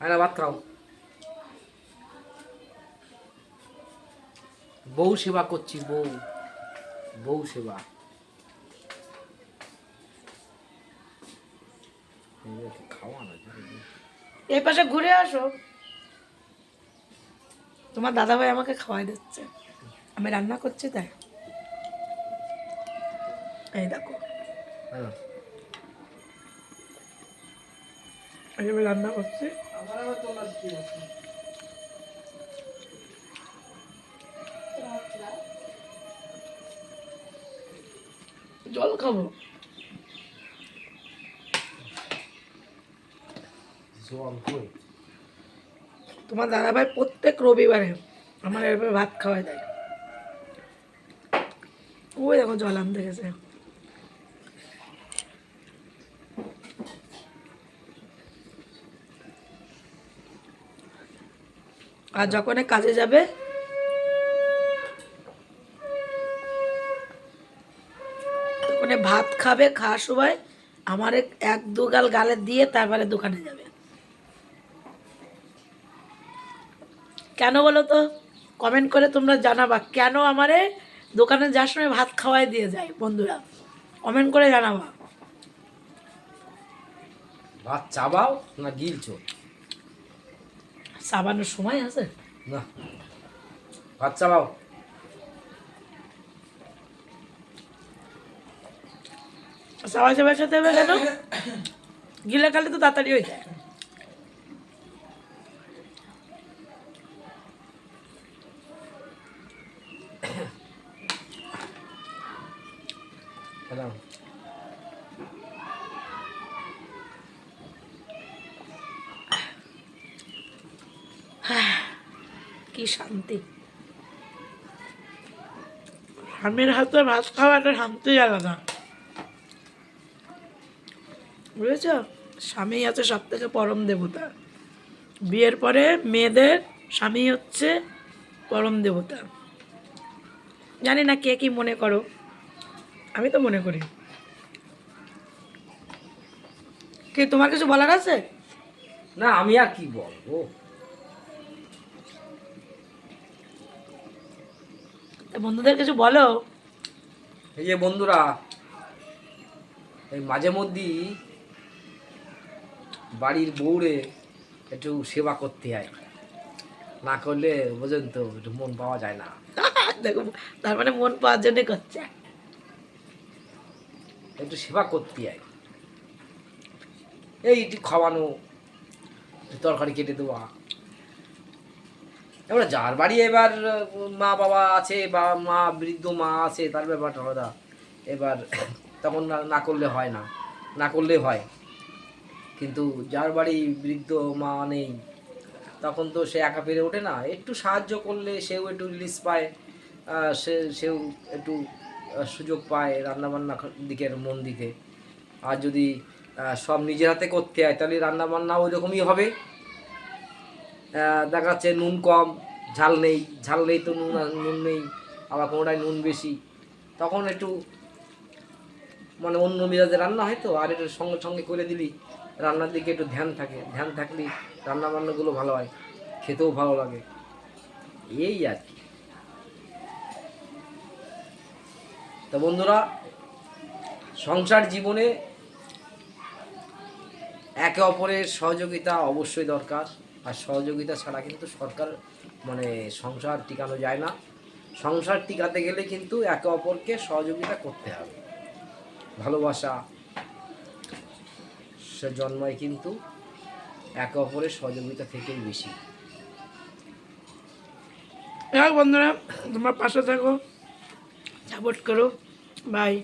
আয়না ভাত খাও বউ সেবা করছি বউ বউ সেবা এই পাশে ঘুরে আসো তোমার দাদাভাই আমাকে খাওয়াই দিচ্ছে আমি রান্না করছি তাই এই দেখো আমি রান্না করছি জল খাব। জল কই? তোমার দাদাভাই প্রত্যেক রবিবারে আমার এভাবে ভাত খাওয়াই দেয়। ওই দেখো জল আনতে গেছে? আর যখন কাজে যাবে, তখন ভাত খাবে, খাওয়ার সময় আমার এক- এক দু গাল গালে দিয়ে তারপরে দোকানে যাবে। কেন বলো তো? কমেন্ট করে তোমরা জানাবা, কেন আমারে দোকানে যাওয়ার সময় ভাত খাওয়াই দিয়ে যায় বন্ধুরা? কমেন্ট করে জানাবা। ভাত চাবাও না গিলছো? সাবানোর সময় আছে? না। ভাত চাবাও। সবাই সবার সাথে হবে কেন? গিলে খালে তো তাড়াতাড়ি হয়ে যায়। কি শান্তি? স্বামীর হাতে ভাত খাওয়া একটা শান্তি আলাদা। বুঝেছ? স্বামী আছে সব থেকে পরম দেবতা। বিয়ের পরে মেয়েদের স্বামী হচ্ছে পরম দেবতা। জানি না কে কি মনে করো। আমি তো মনে করি। কি তোমার কিছু বলার আছে? না আমি আর কি বলব? বন্ধুদের কিছু বলো? এই যে বন্ধুরা এই মাঝে মধ্যেই বাড়ির বউরে একটু সেবা করতে হয়। না করলে বোঝেন তো একটু মন পাওয়া যায় না। দেখো তার মানে মন পাওয়ার জন্য করছে। একটু সেবা করতে হয়। এই একটু খাওয়ানো তরকারি কেটে দেওয়া এবার যার বাড়ি এবার মা বাবা আছে বা মা, বৃদ্ধ মা আছে, তার ব্যাপারটা আলাদা। এবার তখন না করলে হয় না। না করলে হয়। কিন্তু যার বাড়ি বৃদ্ধ মা নেই, তখন তো সে একা পেরে ওঠে না। একটু সাহায্য করলে সেও একটু রিলিজ পায় সে, সেও একটু সুযোগ পায় রান্নাবান্না দিকের মন দিতে আর যদি সব নিজের হাতে করতে হয়, তাহলে রান্নাবান্না ওই রকমই হবে। দেখা যাচ্ছে নুন কম, ঝাল নেই ঝাল নেই তো নুন নুন নেই, আবার কোনোটায় নুন বেশি। তখন একটু মানে অন্য মেজাজে রান্না হয় তো, আর একটু সঙ্গে সঙ্গে করে দিলি, রান্নার দিকে একটু ধ্যান থাকে। ধ্যান থাকলে রান্না বান্নাগুলো ভালো হয়, খেতেও ভালো লাগে। এই আর কি। তো বন্ধুরা, সংসার জীবনে একে অপরের সহযোগিতা অবশ্যই দরকার। আর সহযোগিতা ছাড়া কিন্তু সরকার মানে সংসার টিকানো যায় না। সংসার টিকাতে গেলে কিন্তু একে অপরকে সহযোগিতা করতে হবে। ভালোবাসা, সে জন্মায় কিন্তু একে অপরের সহযোগিতা থেকেই বেশি। বন্ধুরা, তোমার পাশে থাকো সাপোর্ট করো। বাই